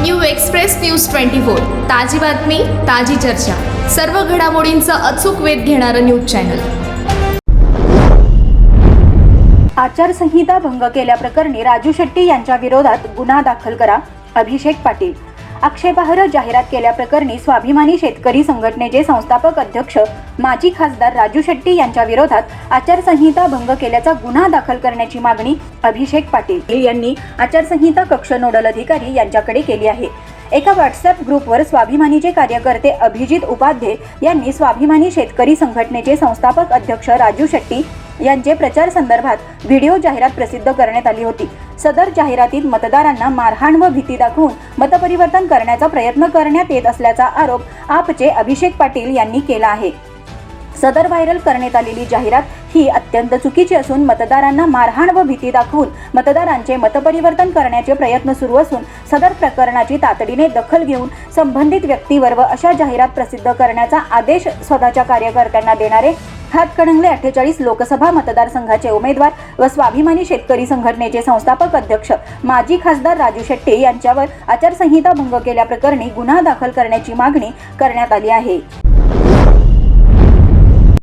New express news twenty four. ताजी बातमी ताजी चर्चा. सर्व घडामोडींचा अचूक वेध घेणारं न्यूज चॅनल. आचारसंहिता भंग केल्याप्रकरणी राजू शेट्टी यांच्या विरोधात गुन्हा दाखल करा अभिषेक पाटील. आक्षेपार्ह जाहिरात केल्याप्रकरणी स्वाभिमानी शेतकरी संघटनेचे संस्थापक अध्यक्ष माजी खासदार राजू शेट्टी यांच्या विरोधात आचारसंहिता भंग केल्याचा गुन्हा दाखल करण्याची मागणी अभिषेक पाटील यांनी आचारसंहिता कक्ष नोडल अधिकारी यांच्याकडे केली आहे. एका व्हॉट्सअप ग्रुपवर स्वाभिमानीचे कार्यकर्ते अभिजित उपाध्ये यांनी स्वाभिमानी शेतकरी संघटनेचे संस्थापक अध्यक्ष राजू शेट्टी यांचे प्रचार संदर्भात व्हिडिओ जाहिरात प्रसिद्ध करण्यात आली होती. सदर जाहिरातीत मतदारांना मारहाण व भीती दाखवून मतपरिवर्तन करण्याचा प्रयत्न करण्यात येत असल्याचा आरोप आपचे अभिषेक पाटील यांनी केला आहे. सदर व्हायरल करण्यात आलेली जाहिरात ही अत्यंत चुकीची असून मतदारांना मारहाण व भीती दाखवून मतदारांचे मतपरिवर्तन करण्याचे प्रयत्न सुरू असून सदर प्रकरणाची तातडीने दखल घेऊन संबंधित व्यक्तीवर व अशा जाहिरात प्रसिद्ध करण्याचा आदेश स्वतःच्या कार्यकर्त्यांना देणारे हातकणंगले अठ्ठेचाळीस लोकसभा मतदारसंघाचे उमेदवार व स्वाभिमानी शेतकरी संघटनेचे संस्थापक अध्यक्ष माजी खासदार राजू शेट्टे यांच्यावर आचारसंहिता भंग केल्याप्रकरणी गुन्हा दाखल करण्याची मागणी करण्यात आली आहे.